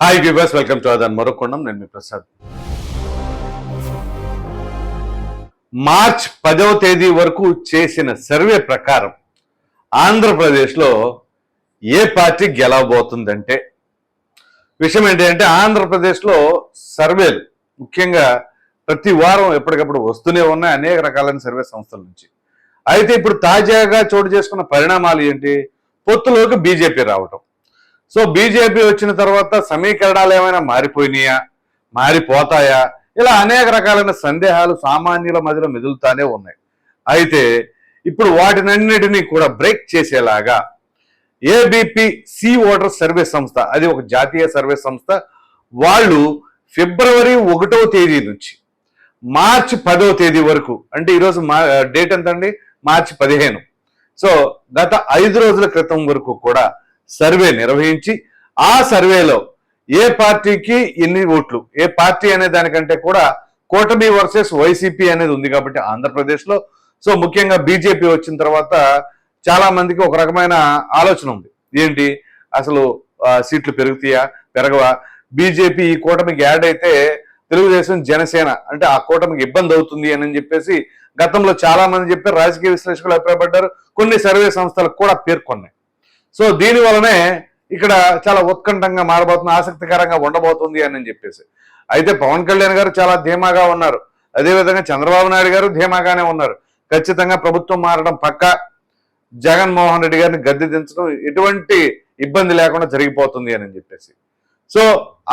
Hi viewers welcome to అదన్ మరొకొండం నేను మీ ప్రసాద్ మార్చ్ పదవ తేదీ వరకు చేసిన సర్వే ప్రకారం ఆంధ్రప్రదేశ్లో ఏ పార్టీ గెలవబోతుందంటే విషయం ఏంటి అంటే ఆంధ్రప్రదేశ్లో సర్వేలు ముఖ్యంగా ప్రతి వారం ఎప్పటికప్పుడు వస్తూనే ఉన్నాయి అనేక రకాలైన సర్వే సంస్థల నుంచి. అయితే ఇప్పుడు తాజాగా చోటు చేసుకున్న పరిణామాలు ఏంటి? పొత్తులోకి బీజేపీ రావటం. సో బీజేపీ వచ్చిన తర్వాత సమీకరణాలు ఏమైనా మారిపోయినాయా? మారిపోతాయా? ఇలా అనేక రకాలైన సందేహాలు సామాన్యుల మధ్యలో మెదులుతానే ఉన్నాయి. అయితే ఇప్పుడు వాటినన్నిటినీ కూడా బ్రేక్ చేసేలాగా ఏబిపి సి ఓటర్ సర్వే సంస్థ అది ఒక జాతీయ సర్వే సంస్థ వాళ్ళు ఫిబ్రవరి ఒకటో తేదీ నుంచి మార్చి పదో తేదీ వరకు అంటే ఈరోజు మా డేట్ ఎంత అండి మార్చి పదిహేను. సో గత ఐదు రోజుల క్రితం వరకు కూడా సర్వే నిర్వహించి ఆ సర్వేలో ఏ పార్టీకి ఎన్ని ఓట్లు ఏ పార్టీ అనే దానికంటే కూడా కూటమి వర్సెస్ వైసీపీ అనేది ఉంది కాబట్టి ఆంధ్రప్రదేశ్లో. సో ముఖ్యంగా బీజేపీ వచ్చిన తర్వాత చాలా మందికి ఒక రకమైన ఆలోచన ఉంది. ఏంటి? అసలు సీట్లు పెరుగుతాయా పెరగవా? బీజేపీ ఈ కూటమికి యాడ్ అయితే తెలుగుదేశం జనసేన అంటే ఆ కూటమికి ఇబ్బంది అవుతుంది అని చెప్పేసి గతంలో చాలా మంది చెప్పారు. రాజకీయ విశ్లేషకులు అభిప్రాయపడ్డారు. కొన్ని సర్వే సంస్థలకు కూడా పేర్కొన్నాయి. సో దీని వలనే ఇక్కడ చాలా ఉత్కంఠంగా మారబోతుంది ఆసక్తికరంగా ఉండబోతుంది అని చెప్పేసి. అయితే పవన్ కళ్యాణ్ గారు చాలా ధీమాగా ఉన్నారు. అదేవిధంగా చంద్రబాబు నాయుడు గారు ధీమాగానే ఉన్నారు. ఖచ్చితంగా ప్రభుత్వం మారడం పక్క జగన్మోహన్ రెడ్డి గారిని గద్దె దించడం ఎటువంటి ఇబ్బంది లేకుండా జరిగిపోతుంది అని చెప్పేసి. సో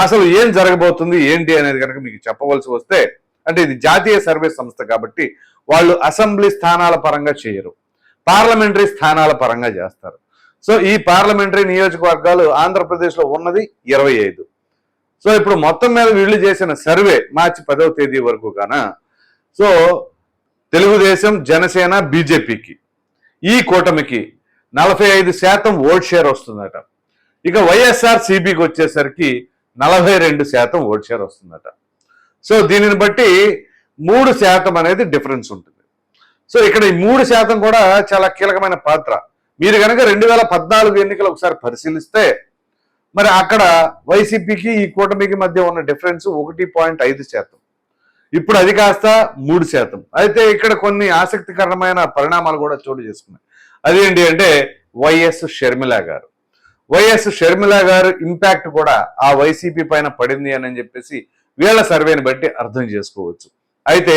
అసలు ఏం జరగబోతుంది ఏంటి అనేది కనుక మీకు చెప్పవలసి వస్తే అంటే ఇది జాతీయ సర్వే సంస్థ కాబట్టి వాళ్ళు అసెంబ్లీ స్థానాల పరంగా చేయరు. పార్లమెంటరీ స్థానాల పరంగా చేస్తారు. సో ఈ పార్లమెంటరీ నియోజకవర్గాలు ఆంధ్రప్రదేశ్లో ఉన్నది ఇరవై ఐదు. సో ఇప్పుడు మొత్తం మీద వీళ్ళు చేసిన సర్వే మార్చి పదవ తేదీ వరకు కాన సో తెలుగుదేశం జనసేన బీజేపీకి ఈ కూటమికి నలభై ఐదు శాతం ఓట్ షేర్ వస్తుందట. ఇక వైఎస్ఆర్ సిపికి వచ్చేసరికి నలభై రెండు శాతం ఓట్ షేర్ వస్తుందట. సో దీనిని బట్టి మూడు శాతం అనేది డిఫరెన్స్ ఉంటుంది. సో ఇక్కడ ఈ మూడు శాతం కూడా చాలా కీలకమైన పాత్ర. మీరు కనుక రెండు వేల పద్నాలుగు ఎన్నికలు ఒకసారి పరిశీలిస్తే మరి అక్కడ వైసీపీకి ఈ కూటమికి మధ్య ఉన్న డిఫరెన్స్ ఒకటి పాయింట్ ఐదు శాతం. ఇప్పుడు అది కాస్త మూడు శాతం. అయితే ఇక్కడ కొన్ని ఆసక్తికరమైన పరిణామాలు కూడా చోటు చేసుకున్నాయి. అదేంటి అంటే వైఎస్ షర్మిల గారు. వైఎస్ షర్మిల గారు ఇంపాక్ట్ కూడా ఆ వైసీపీ పైన పడింది అని చెప్పేసి వీళ్ళ సర్వేని బట్టి అర్థం చేసుకోవచ్చు. అయితే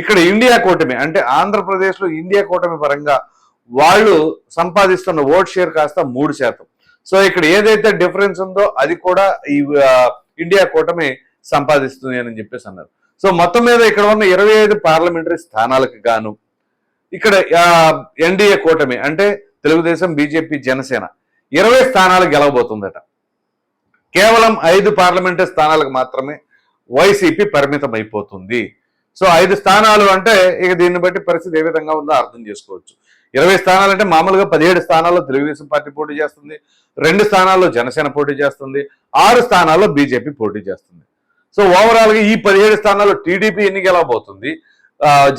ఇక్కడ ఇండియా కూటమి అంటే ఆంధ్రప్రదేశ్లో ఇండియా కూటమి పరంగా వాళ్ళు సంపాదిస్తున్న ఓట్ షేర్ కాస్త మూడు శాతం. సో ఇక్కడ ఏదైతే డిఫరెన్స్ ఉందో అది కూడా ఈ ఇండియా కూటమి సంపాదిస్తుంది అని చెప్పేసి అన్నారు. సో మొత్తం మీద ఇక్కడ ఉన్న ఇరవై ఐదు పార్లమెంటరీ స్థానాలకు గాను ఇక్కడ ఎన్డీఏ కూటమి అంటే తెలుగుదేశం బీజేపీ జనసేన ఇరవై స్థానాలు గెలవబోతుందట. కేవలం ఐదు పార్లమెంటరీ స్థానాలకు మాత్రమే వైసీపీ పరిమితం అయిపోతుంది సో ఐదు స్థానాలు అంటే ఇక దీన్ని బట్టి పరిస్థితి ఏ విధంగా ఉందో అర్థం చేసుకోవచ్చు. ఇరవై స్థానాలు అంటే మామూలుగా పదిహేడు స్థానాల్లో తెలుగుదేశం పార్టీ పోటీ చేస్తుంది రెండు స్థానాల్లో జనసేన పోటీ చేస్తుంది ఆరు స్థానాల్లో బీజేపీ పోటీ చేస్తుంది. సో ఓవరాల్గా ఈ పదిహేడు స్థానాల్లో టీడీపీ ఎన్ని గెలవబోతుంది?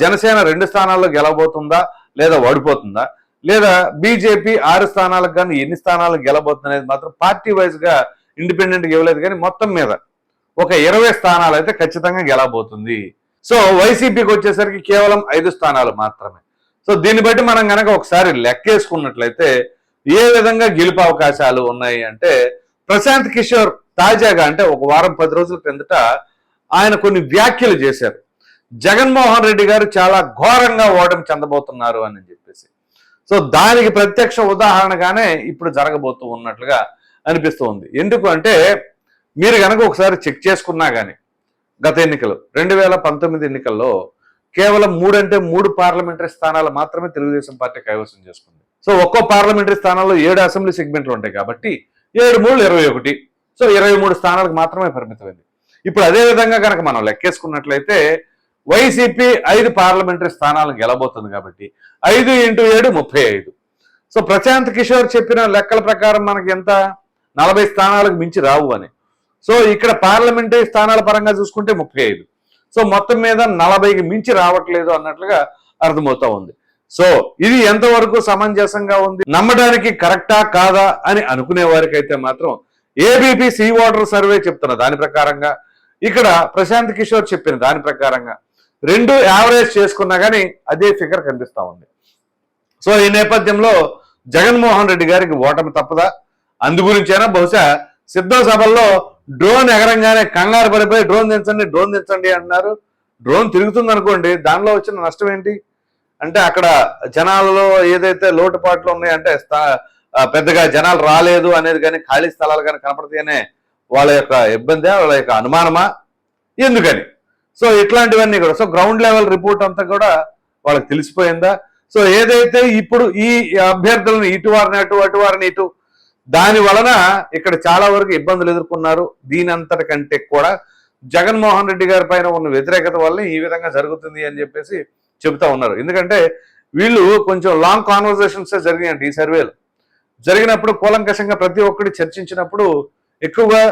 జనసేన రెండు స్థానాల్లో గెలవబోతుందా లేదా ఓడిపోతుందా? లేదా బీజేపీ ఆరు స్థానాలకు కానీ ఎన్ని స్థానాలకు గెలబోతుంది అనేది మాత్రం పార్టీ వైజ్గా ఇండిపెండెంట్గా ఇండిపెండెంట్ ఇవ్వలేదు కానీ మొత్తం మీద ఒక ఇరవై స్థానాలు అయితే ఖచ్చితంగా గెలబోతుంది సో వైసీపీకి వచ్చేసరికి కేవలం ఐదు స్థానాలు మాత్రమే. సో దీన్ని బట్టి మనం కనుక ఒకసారి లెక్కేసుకున్నట్లయితే ఏ విధంగా గెలుపు అవకాశాలు ఉన్నాయి అంటే ప్రశాంత్ కిషోర్ తాజాగా అంటే ఒక వారం పది రోజుల క్రిందట ఆయన కొన్ని వ్యాఖ్యలు చేశారు. జగన్మోహన్ రెడ్డి గారు చాలా ఘోరంగా ఓటమి చెందబోతున్నారు అని చెప్పేసి. సో దానికి ప్రత్యక్ష ఉదాహరణగానే ఇప్పుడు జరగబోతూ ఉన్నట్లుగా అనిపిస్తుంది. ఎందుకు అంటే మీరు కనుక ఒకసారి చెక్ చేసుకున్నా కానీ గత ఎన్నికలు రెండు వేల పంతొమ్మిది ఎన్నికల్లో కేవలం మూడంటే మూడు పార్లమెంటరీ స్థానాలు మాత్రమే తెలుగుదేశం పార్టీ కైవసం చేసుకుంది. సో ఒక్కో పార్లమెంటరీ స్థానాల్లో ఏడు అసెంబ్లీ సెగ్మెంట్లు ఉంటాయి కాబట్టి ఏడు మూడు ఇరవై ఒకటి. సో ఇరవై మూడు స్థానాలకు మాత్రమే పరిమితమైంది. ఇప్పుడు అదే విధంగా కనుక మనం లెక్కేసుకున్నట్లయితే వైసీపీ ఐదు పార్లమెంటరీ స్థానాలను గెలబోతుంది కాబట్టి ఐదు ఇంటూ ఏడు ముప్పై ఐదు. సో ప్రశాంత్ కిషోర్ చెప్పిన లెక్కల ప్రకారం మనకి ఎంత? నలభై స్థానాలకు మించి రావు అని. సో ఇక్కడ పార్లమెంటరీ స్థానాల పరంగా చూసుకుంటే ముప్పై ఐదు. సో మొత్తం మీద నలభైకి మించి రావట్లేదు అన్నట్లుగా అర్థమవుతా ఉంది. సో ఇది ఎంతవరకు సమంజసంగా ఉంది? నమ్మడానికి కరెక్టా కాదా అని అనుకునే వారికైతే మాత్రం ఏబీపీ సీ వాటర్ సర్వే చెప్తున్న దాని ప్రకారంగా ఇక్కడ ప్రశాంత్ కిషోర్ చెప్పిన దాని ప్రకారంగా రెండు యావరేజ్ చేసుకున్నా కానీ అదే ఫిగర్ కనిపిస్తా ఉంది. సో ఈ నేపథ్యంలో జగన్మోహన్ రెడ్డి గారికి ఓటమి తప్పదా? అందు గురించైనా బహుశా సిద్ధ సభల్లో డ్రోన్ ఎగరంగానే కంగారు పడిపోయి డ్రోన్ దించండి డ్రోన్ దించండి అంటున్నారు. డ్రోన్ తిరుగుతుంది అనుకోండి దానిలో వచ్చిన నష్టం ఏంటి? అంటే అక్కడ జనాలలో ఏదైతే లోటుపాట్లు ఉన్నాయంటే పెద్దగా జనాలు రాలేదు అనేది కానీ ఖాళీ స్థలాలు కానీ కనపడతాయనే వాళ్ళ యొక్క ఇబ్బంది వాళ్ళ యొక్క అనుమానమా? ఎందుకని? సో ఇట్లాంటివన్నీ కూడా సో గ్రౌండ్ లెవెల్ రిపోర్ట్ అంతా కూడా వాళ్ళకి తెలిసిపోయిందా? సో ఏదైతే ఇప్పుడు ఈ అభ్యర్థులను ఇటు వారిని అటు అటు వారిని ఇటు దాని వలన ఇక్కడ చాలా వరకు ఇబ్బందులు ఎదుర్కొన్నారు. దీని అంతటి కంటే కూడా జగన్మోహన్ రెడ్డి గారి పైన ఉన్న వ్యతిరేకత వల్ల ఈ విధంగా జరుగుతుంది అని చెప్పేసి చెబుతా ఉన్నారు. ఎందుకంటే వీళ్ళు కొంచెం లాంగ్ కాన్వర్జేషన్స్ జరిగాయండి ఈ సర్వేలు. జరిగినప్పుడు కూలంకషంగా ప్రతి ఒక్కటి చర్చించినప్పుడు ఎక్కువగా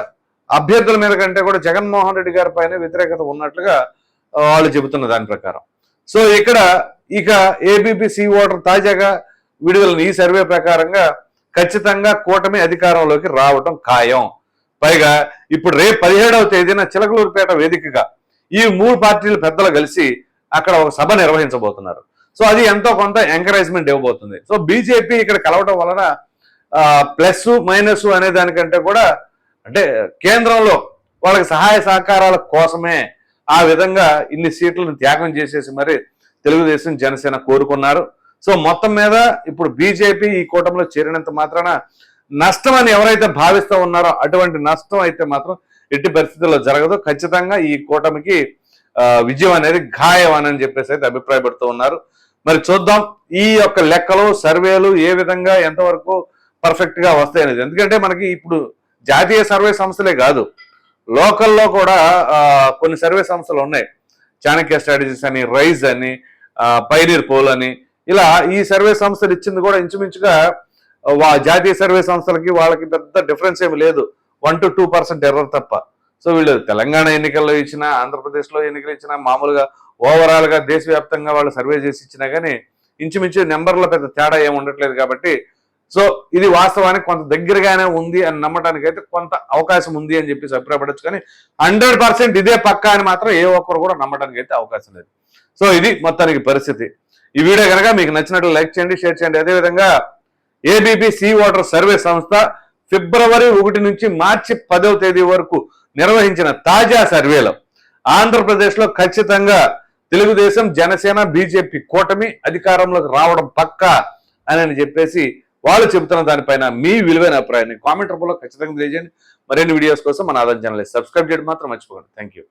అభ్యర్థుల మీద కంటే కూడా జగన్మోహన్ రెడ్డి గారి పైన వ్యతిరేకత ఉన్నట్లుగా వాళ్ళు చెబుతున్న దాని ప్రకారం. సో ఇక్కడ ఇక ఏబీపీ సీ ఓటర్ తాజాగా విడుదల ఈ సర్వే ప్రకారంగా ఖచ్చితంగా కూటమి అధికారంలోకి రావటం ఖాయం. పైగా ఇప్పుడు రేపు పదిహేడవ తేదీన చిలకలూరుపేట వేదికగా ఈ మూడు పార్టీలు పెద్దలు కలిసి అక్కడ ఒక సభ నిర్వహించబోతున్నారు. సో అది ఎంతో కొంత ఎంకరేజ్మెంట్ ఇవ్వబోతుంది. సో బీజేపీ ఇక్కడ కలవటం వలన ప్లస్ మైనస్ అనే దానికంటే కూడా అంటే కేంద్రంలో వాళ్ళకి సహాయ సహకారాల కోసమే ఆ విధంగా ఇన్ని సీట్లను త్యాగం చేసేసి మరి తెలుగుదేశం జనసేన కోరుకున్నారు. సో మొత్తం మీద ఇప్పుడు బీజేపీ ఈ కూటమిలో చేరినంత మాత్రాన నష్టం అని ఎవరైతే భావిస్తూ ఉన్నారో అటువంటి నష్టం అయితే మాత్రం ఎట్టి పరిస్థితుల్లో జరగదు. ఖచ్చితంగా ఈ కూటమికి విజయం అనేది ఖాయం అని చెప్పేసి అయితే అభిప్రాయపడుతూ ఉన్నారు. మరి చూద్దాం ఈ యొక్క లెక్కలు సర్వేలు ఏ విధంగా ఎంతవరకు పర్ఫెక్ట్గా వస్తాయి అనేది. ఎందుకంటే మనకి ఇప్పుడు జాతీయ సర్వే సంస్థలే కాదు లోకల్లో కూడా కొన్ని సర్వే సంస్థలు ఉన్నాయి. చాణక్య స్ట్రాటజీస్ అని రైజ్ అని పైనీర్ పోల్ అని ఇలా ఈ సర్వే సంస్థలు ఇచ్చింది కూడా ఇంచుమించుగా వా జాతీయ సర్వే సంస్థలకి వాళ్ళకి పెద్ద డిఫరెన్స్ ఏమి లేదు. One to two percent error తప్ప. సో వీళ్ళు తెలంగాణ ఎన్నికల్లో ఇచ్చినా ఆంధ్రప్రదేశ్లో ఎన్నికలు ఇచ్చినా మామూలుగా ఓవరాల్గా దేశవ్యాప్తంగా వాళ్ళు సర్వే చేసి ఇచ్చినా కానీ ఇంచుమించు నెంబర్లో పెద్ద తేడా ఏమి ఉండట్లేదు కాబట్టి సో ఇది వాస్తవానికి కొంత దగ్గరగానే ఉంది అని నమ్మడానికి అయితే కొంత అవకాశం ఉంది అని చెప్పేసి అభిప్రాయపడచ్చు కానీ హండ్రెడ్ పర్సెంట్ ఇదే పక్కా అని మాత్రం ఏ ఒక్కరు కూడా నమ్మడానికి అయితే అవకాశం లేదు. సో ఇది మొత్తానికి పరిస్థితి. ఈ వీడియో కనుక మీకు నచ్చినట్లు లైక్ చేయండి షేర్ చేయండి. అదేవిధంగా ఏబీపీ సీ వాటర్ సర్వే సంస్థ ఫిబ్రవరి ఒకటి నుంచి మార్చి పదవ తేదీ వరకు నిర్వహించిన తాజా సర్వేలో. ఆంధ్రప్రదేశ్లో ఖచ్చితంగా తెలుగుదేశం జనసేన బీజేపీ కూటమి అధికారంలోకి రావడం పక్కా అని చెప్పేసి వాళ్ళు చెబుతున్న దానిపైన మీ విలువైన అభిప్రాయాన్ని కామెంట్ రూపంలో ఖచ్చితంగా తెలియజేయండి. మరిన్ని వీడియోస్ కోసం మన ఆదాయం ఛానల్ సబ్స్క్రైబ్ చేయడం మాత్రం మర్చిపోకండి. Thank you